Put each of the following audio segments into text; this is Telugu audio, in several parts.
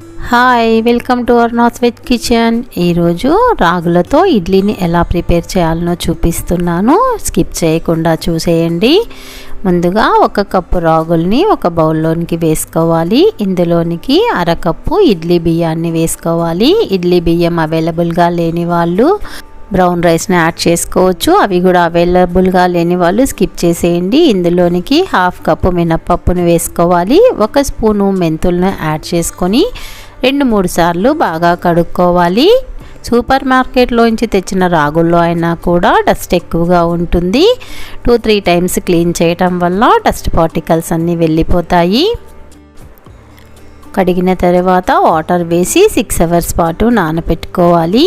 Hi welcome to our north veg kitchen ఈరోజు రాగులతో ఇడ్లీని ఎలా ప్రిపేర్ చేయాలనో చూపిస్తున్నాను. స్కిప్ చేయకుండా చూసేయండి. ముందుగా ఒక కప్పు రాగుల్ని ఒక బౌల్లోనికి వేసుకోవాలి. ఇందులోనికి అరకప్పు ఇడ్లీ బియ్యాన్ని వేసుకోవాలి. ఇడ్లీ బియ్యం అవైలబుల్గా లేని వాళ్ళు బ్రౌన్ రైస్ని యాడ్ చేసుకోవచ్చు. అవి కూడా అవైలబుల్గా లేని వాళ్ళు స్కిప్ చేసేయండి. ఇందులోనికి హాఫ్ కప్పు మినప్పప్పును వేసుకోవాలి. ఒక స్పూను మెంతులను యాడ్ చేసుకొని రెండు మూడు సార్లు బాగా కడుక్కోవాలి. సూపర్ మార్కెట్లోంచి తెచ్చిన రాగుల్లో అయినా కూడా డస్ట్ ఎక్కువగా ఉంటుంది. టూ త్రీ టైమ్స్ క్లీన్ చేయటం వల్ల డస్ట్ పార్టికల్స్ అన్నీ వెళ్ళిపోతాయి. కడిగిన తర్వాత వాటర్ వేసి సిక్స్ అవర్స్ పాటు నానబెట్టుకోవాలి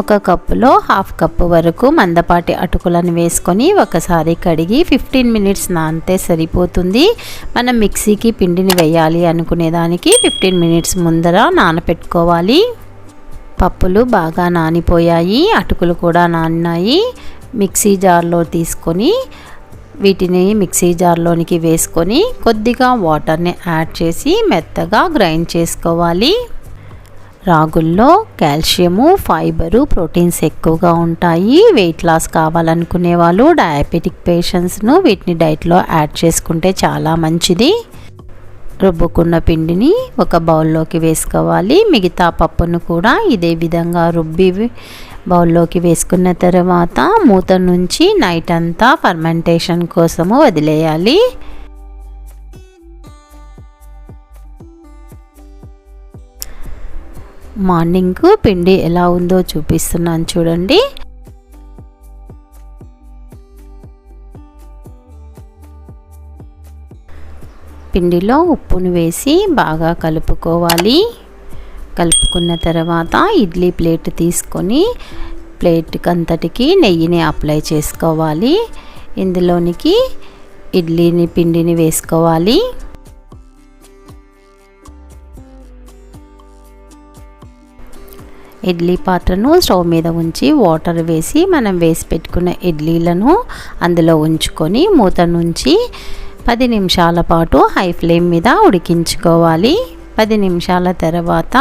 ఒక కప్పులో హాఫ్ కప్పు వరకు మందపాటి అటుకులను వేసుకొని ఒకసారి కడిగి ఫిఫ్టీన్ మినిట్స్ నానితే సరిపోతుంది. మనం మిక్సీకి పిండిని వేయాలి అనుకునేదానికి ఫిఫ్టీన్ మినిట్స్ ముందర నానపెట్టుకోవాలి. పప్పులు బాగా నానిపోయాయి అటుకులు కూడా నానినాయి. మిక్సీ జార్లో తీసుకొని వీటిని మిక్సీ జార్లోనికి వేసుకొని కొద్దిగా వాటర్ని యాడ్ చేసి మెత్తగా గ్రైండ్ చేసుకోవాలి. రాగుల్లో కాల్షియము ఫైబరు ప్రోటీన్స్ ఎక్కువగా ఉంటాయి. వెయిట్ లాస్ కావాలనుకునే వాళ్ళు డయాబెటిక్ పేషెంట్స్ను వీటిని డైట్లో యాడ్ చేసుకుంటే చాలా మంచిది. రుబ్బుకున్న పిండిని ఒక బౌల్లోకి వేసుకోవాలి. మిగతా పప్పును కూడా ఇదే విధంగా రుబ్బి బౌల్లోకి వేసుకున్న తర్వాత మూత నుంచి నైట్ అంతా ఫర్మెంటేషన్ కోసము వదిలేయాలి. మార్నింగ్ పిండి ఎలా ఉందో చూపిస్తున్నాను చూడండి. పిండిలో ఉప్పును వేసి బాగా కలుపుకోవాలి. కలుపుకున్న తర్వాత ఇడ్లీ ప్లేట్ తీసుకొని ప్లేట్కి అంతటికి నెయ్యిని అప్లై చేసుకోవాలి. ఇందులోనికి ఇడ్లీని పిండిని వేసుకోవాలి. ఇడ్లీ పాత్రను స్టవ్ మీద ఉంచి వాటర్ వేసి మనం వేసి పెట్టుకున్న ఇడ్లీలను అందులో ఉంచుకొని మూత నుంచి పది నిమిషాల పాటు హై ఫ్లేమ్ మీద ఉడికించుకోవాలి. పది నిమిషాల తర్వాత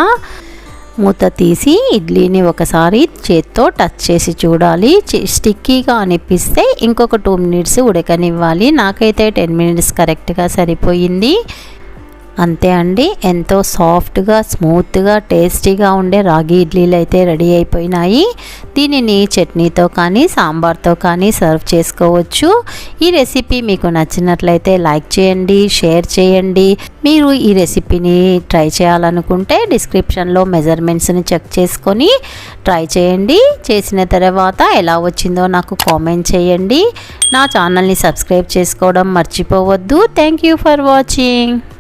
మూత తీసి ఇడ్లీని ఒకసారి చేత్తో టచ్ చేసి చూడాలి. స్టిక్కీగా అనిపిస్తే ఇంకొక టూ మినిట్స్ ఉడకనివ్వాలి. నాకైతే టెన్ మినిట్స్ కరెక్ట్గా సరిపోయింది. అంతే అండి. ఎంతో సాఫ్ట్గా స్మూత్గా టేస్టీగా ఉండే రాగి ఇడ్లీలు అయితే రెడీ అయిపోయినాయి. దీనిని చట్నీతో కానీ సాంబార్తో కానీ సర్వ్ చేసుకోవచ్చు. ఈ రెసిపీ మీకు నచ్చినట్లయితే లైక్ చేయండి షేర్ చేయండి. మీరు ఈ రెసిపీని ట్రై చేయాలనుకుంటే డిస్క్రిప్షన్లో మెజర్మెంట్స్ని చెక్ చేసుకొని ట్రై చేయండి. చేసిన తర్వాత ఎలా వచ్చిందో నాకు కామెంట్ చేయండి. నా ఛానల్ని సబ్స్క్రైబ్ చేసుకోవడం మర్చిపోవద్దు. Thank you for watching.